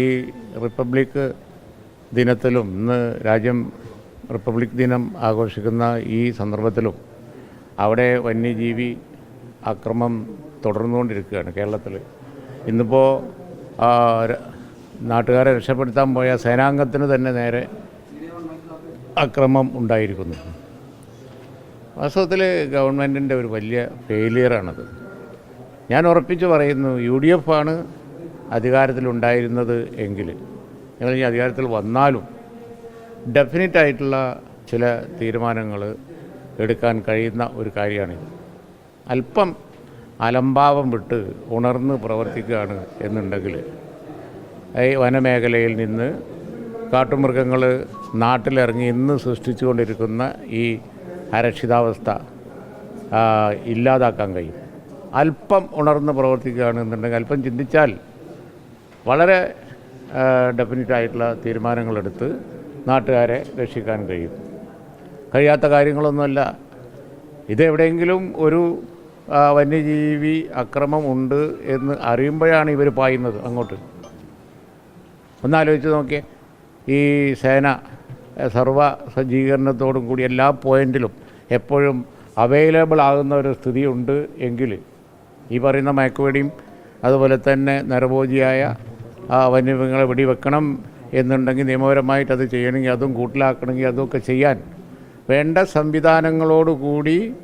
ഈ റിപ്പബ്ലിക് ദിനത്തിലും ഇന്ന് രാജ്യം റിപ്പബ്ലിക് ദിനം ആഘോഷിക്കുന്ന ഈ സന്ദർഭത്തിലും അവിടെ വന്യജീവി അക്രമം തുടർന്നുകൊണ്ടിരിക്കുകയാണ് കേരളത്തിൽ. ഇന്നിപ്പോൾ നാട്ടുകാരെ രക്ഷപ്പെടുത്താൻ പോയ സേനാംഗത്തിന് തന്നെ നേരെ അക്രമം ഉണ്ടായിരിക്കുന്നു. വാസ്തവത്തിൽ ഗവൺമെന്റിന്റെ ഒരു വലിയ ഫെയിലിയറാണത് ഞാൻ ഉറപ്പിച്ച് പറയുന്നു യു ഡി എഫ് ആണ് അധികാരത്തിലുണ്ടായിരുന്നത് എങ്കിൽ. ഞങ്ങൾ ഈ അധികാരത്തിൽ വന്നാലും ഡെഫിനറ്റ് ആയിട്ടുള്ള ചില തീരുമാനങ്ങൾ എടുക്കാൻ കഴിയുന്ന ഒരു കാര്യമാണിത്. അല്പം അലംഭാവം വിട്ട് ഉണർന്ന് പ്രവർത്തിക്കുകയാണ് എന്നുണ്ടെങ്കിൽ ഈ വനമേഖലയിൽ നിന്ന് കാട്ടുമൃഗങ്ങൾ നാട്ടിലിറങ്ങി ഇന്ന് സൃഷ്ടിച്ചുകൊണ്ടിരിക്കുന്ന ഈ അരക്ഷിതാവസ്ഥ ഇല്ലാതാക്കാൻ കഴിയും. അല്പം ഉണർന്ന് പ്രവർത്തിക്കുകയാണെന്നുണ്ടെങ്കിൽ അല്പം ചിന്തിച്ചാൽ വളരെ ഡെഫിനറ്റായിട്ടുള്ള തീരുമാനങ്ങളെടുത്ത് നാട്ടുകാരെ രക്ഷിക്കാൻ കഴിയും. കഴിയാത്ത കാര്യങ്ങളൊന്നുമല്ല. ഇതെവിടെയെങ്കിലും ഒരു വന്യജീവി അക്രമം ഉണ്ട് എന്ന് അറിയുമ്പോഴാണ് ഇവർ പായുന്നത് അങ്ങോട്ട്. ഒന്നാലോചിച്ച് നോക്കിയേ. ഈ സേന സർവ സജ്ജീകരണത്തോടും കൂടി എല്ലാ പോയിന്റിലും എപ്പോഴും അവൈലബിൾ ആകുന്ന ഒരു സ്ഥിതി ഉണ്ട് എങ്കിൽ ഈ പറയുന്ന മയക്കുവെടിയും അതുപോലെ തന്നെ നരഭോജിയായ ആ വന്യമൃഗങ്ങളെ വെടിവെക്കണം എന്നുണ്ടെങ്കിൽ നിയമപരമായിട്ട് അത് ചെയ്യണമെങ്കിൽ അതും കൂട്ടിലാക്കണമെങ്കിൽ അതൊക്കെ ചെയ്യാൻ വേണ്ട സംവിധാനങ്ങളോടുകൂടി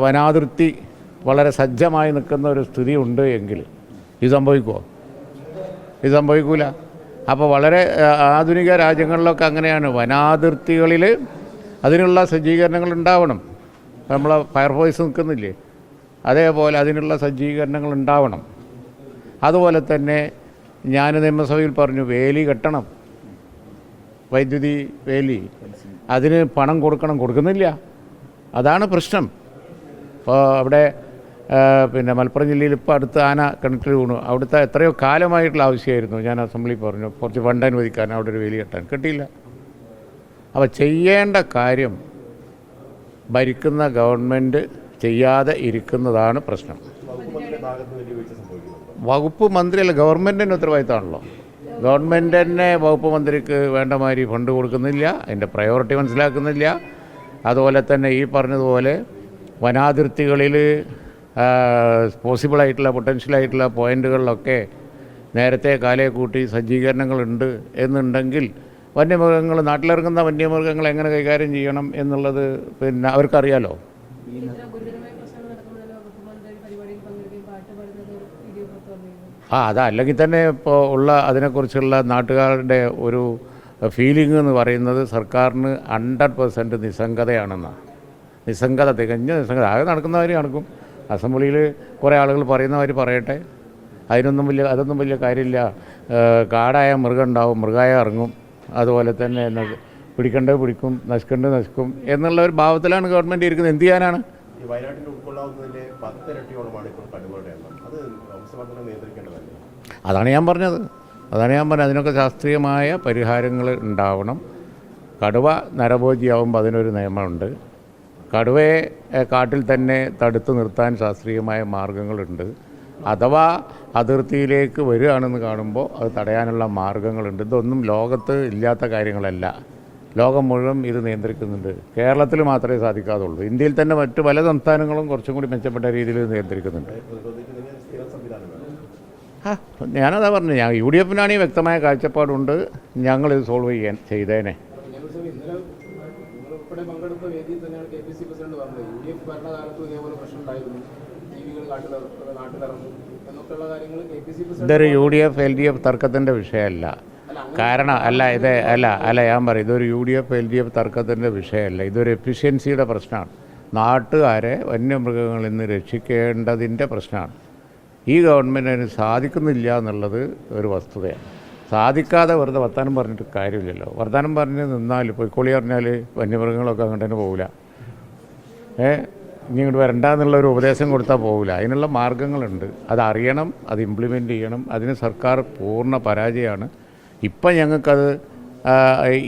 വനാതിർത്തി വളരെ സജ്ജമായി നിൽക്കുന്ന ഒരു സ്ഥിതി ഉണ്ട് എങ്കിൽ. ഇത് സംഭവിക്കുമോ ഇത് സംഭവിക്കൂല. അപ്പോൾ വളരെ ആധുനിക രാജ്യങ്ങളിലൊക്കെ അങ്ങനെയാണ്. വനാതിർത്തികളിൽ അതിനുള്ള സജ്ജീകരണങ്ങൾ ഉണ്ടാവണം. നമ്മളെ ഫയർഫോഴ്സ് നിൽക്കുന്നില്ലേ? അതേപോലെ അതിനുള്ള സജ്ജീകരണങ്ങൾ ഉണ്ടാവണം. അതുപോലെ തന്നെ ഞാൻ നിയമസഭയിൽ പറഞ്ഞു വേലി കെട്ടണം. വൈദ്യുതി വേലി. അതിന് പണം കൊടുക്കണം. കൊടുക്കുന്നില്ല. അതാണ് പ്രശ്നം. ഇപ്പോൾ അവിടെ പിന്നെ മലപ്പുറം ജില്ലയിൽ ഇപ്പോൾ അടുത്ത ആന കിണറ്റിൽ വീണു. അവിടുത്തെ എത്രയോ കാലമായിട്ടുള്ള ആവശ്യമായിരുന്നു. ഞാൻ അസംബ്ലി പറഞ്ഞു കുറച്ച് ഫണ്ട് അനുവദിക്കാൻ അവിടെ ഒരു വേലി കെട്ടാൻ. കിട്ടിയില്ല. അപ്പോൾ ചെയ്യേണ്ട കാര്യം ഭരിക്കുന്ന ഗവൺമെന്റ് ചെയ്യാതെ ഇരിക്കുന്നതാണ് പ്രശ്നം. വകുപ്പ് മന്ത്രി അല്ല ഗവൺമെന്റിന്റെ ഉത്തരവാദിത്തമാണല്ലോ. ഗവൺമെന്റ് തന്നെ വകുപ്പ് മന്ത്രിക്ക് വേണ്ട മാതിരി ഫണ്ട് കൊടുക്കുന്നില്ല അതിന്റെ പ്രയോറിറ്റി മനസ്സിലാക്കുന്നില്ല. അതുപോലെ തന്നെ ഈ പറഞ്ഞതുപോലെ വനാതിർത്തികളിൽ പോസിബിളായിട്ടുള്ള പൊട്ടൻഷ്യലായിട്ടുള്ള പോയിന്റുകളിലൊക്കെ നേരത്തെ കാലയെ കൂട്ടി സജ്ജീകരണങ്ങളുണ്ട് എന്നുണ്ടെങ്കിൽ വന്യമൃഗങ്ങൾ നാട്ടിലിറങ്ങുന്ന വന്യമൃഗങ്ങൾ എങ്ങനെ കൈകാര്യം ചെയ്യണം എന്നുള്ളത് പിന്നെ അവർക്കറിയാലോ? ആ അതല്ലെങ്കിൽ തന്നെ ഇപ്പോൾ ഉള്ള അതിനെക്കുറിച്ചുള്ള നാട്ടുകാരുടെ ഒരു ഫീലിംഗ് എന്ന് പറയുന്നത് സർക്കാരിന് ഹൺഡ്രഡ് പെർസെന്റ് നിസ്സംഗതയാണെന്നാണ് നിസ്സംഗത തികഞ്ഞ നിസ്സംഗത. ആകെ നടക്കുന്നവർ നടക്കും. അസംബ്ലിയിൽ കുറേ ആളുകൾ പറയുന്നവർ പറയട്ടെ. അതിനൊന്നും വലിയ അതൊന്നും വലിയ കാര്യമില്ല. കാടായ മൃഗം ഉണ്ടാവും മൃഗായ ഇറങ്ങും. അതുപോലെ തന്നെ പിടിക്കേണ്ടത് പിടിക്കും നശിക്കേണ്ടത് നശിക്കും എന്നുള്ള ഒരു ഭാവത്തിലാണ് ഗവൺമെന്റ് ഇരിക്കുന്നത്. എന്ത് ചെയ്യാനാണ്? വയനാട്ടിൽ ഉൾക്കൊള്ളാവുന്നതിന്റെ പത്തിരട്ടിയോളമാണ് ഇപ്പോൾ എണ്ണം. അത് അതാണ് ഞാൻ പറഞ്ഞത്. അതാണ് ഞാൻ പറഞ്ഞത്. അതിനൊക്കെ ശാസ്ത്രീയമായ പരിഹാരങ്ങൾ ഉണ്ടാവണം. കടുവ നരഭോജിയാവുമ്പോൾ അതിനൊരു നിയമമുണ്ട്. കടുവയെ കാട്ടിൽ തന്നെ തടുത്തു നിർത്താൻ ശാസ്ത്രീയമായ മാർഗങ്ങളുണ്ട്. അഥവാ അതിർത്തിയിലേക്ക് വരികയാണെന്ന് കാണുമ്പോൾ അത് തടയാനുള്ള മാർഗങ്ങളുണ്ട്. ഇതൊന്നും ലോകത്ത് ഇല്ലാത്ത കാര്യങ്ങളല്ല. ലോകം മുഴുവൻ ഇത് നിയന്ത്രിക്കുന്നുണ്ട്. കേരളത്തിൽ മാത്രമേ സാധിക്കാതുള്ളൂ. ഇന്ത്യയിൽ തന്നെ മറ്റു പല സംസ്ഥാനങ്ങളും കുറച്ചും കൂടി മെച്ചപ്പെട്ട രീതിയിൽ നിയന്ത്രിക്കുന്നുണ്ട്. ആ ഞാനതാ പറഞ്ഞു ഞാൻ യു ഡി എഫിനാണ് ഈ വ്യക്തമായ കാഴ്ചപ്പാടുണ്ട് ഞങ്ങളിത് സോൾവ് ചെയ്യാൻ ചെയ്തേനെ. ഞങ്ങൾ ഇന്നലെ നിങ്ങൾ ഉൾപ്പെടെ പങ്കെടുത്ത വേദിയിൽ തന്നെയാണ് കെ പി സി പ്രസിഡന്റ് പറഞ്ഞത്. യു ഡി എഫ് ഭരണകാലത്തും ഇതേപോലെ പ്രശ്നം ജീവികൾ കാട്ടിൽ നാട്ടിലിറങ്ങും എന്നൊക്കെയുള്ള കാര്യങ്ങൾ കെ പി സി പ്രസിഡന്റ് ഇതൊരു U D F L D F തർക്കത്തിന്റെ വിഷയമല്ല. കാരണം അല്ല ഇത് അല്ല അല്ല ഞാൻ പറയും ഇതൊരു U D F L D F തർക്കത്തിന്റെ വിഷയമല്ല. ഇതൊരു എഫിഷ്യൻസിയുടെ പ്രശ്നമാണ്. നാട്ടുകാരെ വന്യമൃഗങ്ങളിൽ നിന്ന് രക്ഷിക്കേണ്ടതിന്റെ പ്രശ്നമാണ്. ഈ ഗവൺമെന്റ് അതിന് സാധിക്കുന്നില്ല എന്നുള്ളത് ഒരു വസ്തുതയാണ്. സാധിക്കാതെ വെറുതെ വർത്താനം പറഞ്ഞിട്ട് കാര്യമില്ലല്ലോ. വർത്താനം പറഞ്ഞ് നിന്നാൽ പൊയ്ക്കോളി പറഞ്ഞാൽ വന്യമൃഗങ്ങളൊക്കെ അങ്ങോട്ട് തന്നെ പോകില്ല ഏ? ഇനി ഇങ്ങോട്ട് വരണ്ട എന്നുള്ള ഒരു ഉപദേശം കൊടുത്താൽ പോകില്ല അതിനുള്ള മാർഗങ്ങളുണ്ട്. അത് അറിയണം അത് ഇംപ്ലിമെന്റ് ചെയ്യണം. അതിന് സർക്കാർ പൂർണ പരാജയമാണ്. ഇപ്പം ഞങ്ങൾക്കത്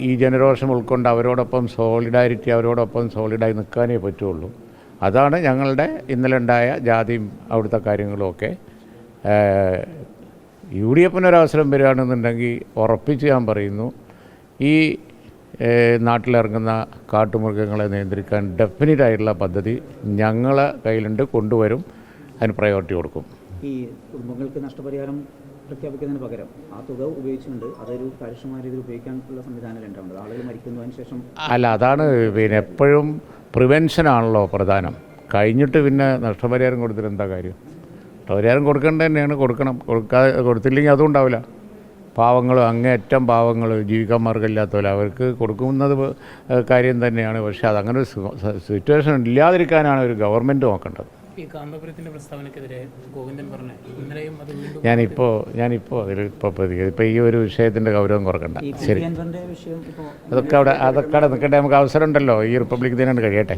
ഈ ജനരോഷം ഉൾക്കൊണ്ട് അവരോടൊപ്പം സോളിഡാരിറ്റി അവരോടൊപ്പം സോളിഡായി നിൽക്കാനേ പറ്റുള്ളൂ. അതാണ് ഞങ്ങളുടെ ഇന്നലെ ഉണ്ടായ ജാതിയും അവിടുത്തെ കാര്യങ്ങളുമൊക്കെ യു ഡി എഫിന് ഒരു അവസരം വരികയാണെന്നുണ്ടെങ്കിൽ ഉറപ്പിച്ച് ഞാൻ പറയുന്നു ഈ നാട്ടിലിറങ്ങുന്ന കാട്ടുമൃഗങ്ങളെ നിയന്ത്രിക്കാൻ ഡെഫിനറ്റ് ആയിട്ടുള്ള പദ്ധതി ഞങ്ങളെ കയ്യിലുണ്ട് കൊണ്ടുവരും അതിന് പ്രയോറിറ്റി കൊടുക്കും. ഈ കുടുംബങ്ങൾക്ക് നഷ്ടപരിഹാരം പ്രഖ്യാപിക്കുന്നതിന് പകരം ആ തുക ഉപയോഗിച്ചുകൊണ്ട് അതൊരു കാര്യക്ഷമമായ രീതിയിൽ ഉപയോഗിക്കാനുള്ള സംവിധാനം ഉണ്ടാവുന്നത് ആളുകൾ മരിക്കുന്നതിന് ശേഷം അല്ല അതാണ് പിന്നെ എപ്പോഴും പ്രിവെൻഷനാണല്ലോ പ്രധാനം. കഴിഞ്ഞിട്ട് പിന്നെ നഷ്ടപരിഹാരം കൊടുത്തിട്ട് എന്താ കാര്യം? നഷ്ടപരിഹാരം കൊടുക്കേണ്ടത് തന്നെയാണ്. കൊടുക്കണം. കൊടുക്കാതെ കൊടുത്തില്ലെങ്കിൽ അതും ഉണ്ടാവില്ല. പാവങ്ങൾ അങ്ങേയറ്റം പാവങ്ങൾ ജീവിക്കാൻ മാർഗമില്ലാത്തവർ അവർക്ക് കൊടുക്കുന്നത് കാര്യം തന്നെയാണ്. പക്ഷേ അതങ്ങനെ ഒരു സിറ്റുവേഷൻ ഇല്ലാതിരിക്കാനാണ് ഒരു ഗവൺമെന്റ് നോക്കേണ്ടത്. ഈ ഞാനിപ്പോ പ്രസ്താവനക്കെതിരെ ഗോവിന്ദൻ പറഞ്ഞു ഇന്നലെയും അത് വീണ്ടും ഞാനിപ്പോൾ ഞാനിപ്പോൾ അതിൽ ഇപ്പോൾ പ്രതികരിക്കും. ഇപ്പോൾ ഈ ഒരു വിഷയത്തിന്റെ ഗൗരവം കുറക്കണ്ട. ശരി. അതൊക്കെ അവിടെ അതൊക്കെ അവിടെ നിൽക്കട്ടെ നമുക്ക് അവസരം ഉണ്ടല്ലോ ഈ റിപ്പബ്ലിക് ദിനം കഴിയട്ടെ.